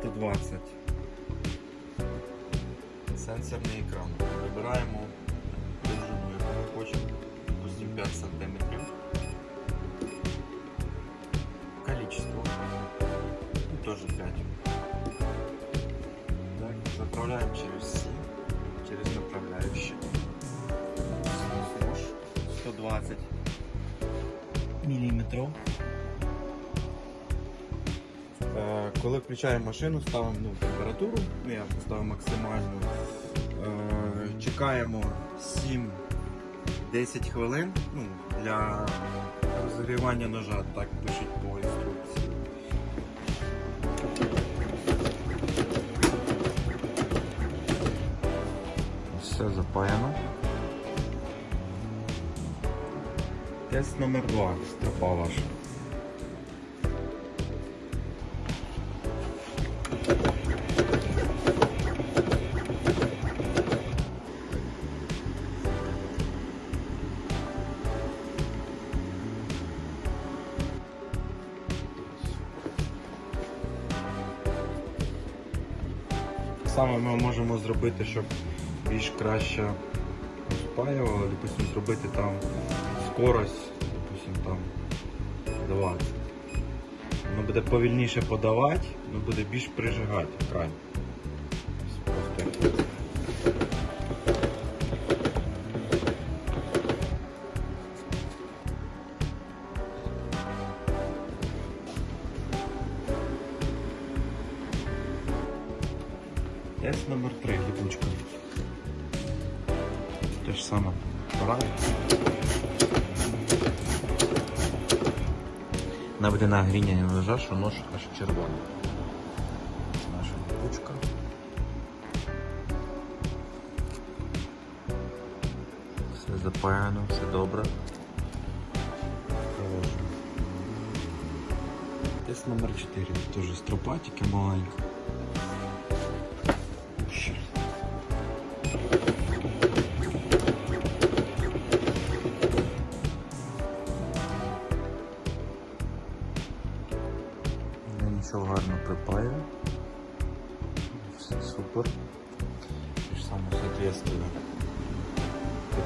120. Сенсорний екран. Вибираємо довжину, яку ми хочемо. Допустим 5 см. Количество. Ну, тоже 5. Так, заправляем через C, через направляющий. Нож 120 міліметрів. Коли включаємо машину, ставимо ну, температуру, ну, я поставив максимальну. Е, Чекаємо 7-10 хвилин ну, для розігрівання ножа, так пишуть по інструкції. Все запаяно. Тест номер два. Стропа ваша. Саме ми можемо зробити, щоб більш краще спаювало, допустим, зробити там скорость, допустим, там 20. Воно буде повільніше подавати, воно буде більш прижигати край. Просто Тест номер 3, липучка. Те ж саме. Пора. Буде на гріняння ножа, що нож аж червоний. Наша липучка. Все запаяно, все добре. Тест номер 4. Теж стропа, тільки маленька. Ще. Я нічого гарно припаю. Все супер. Те ж саме соответствує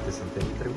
5 сантиметрів.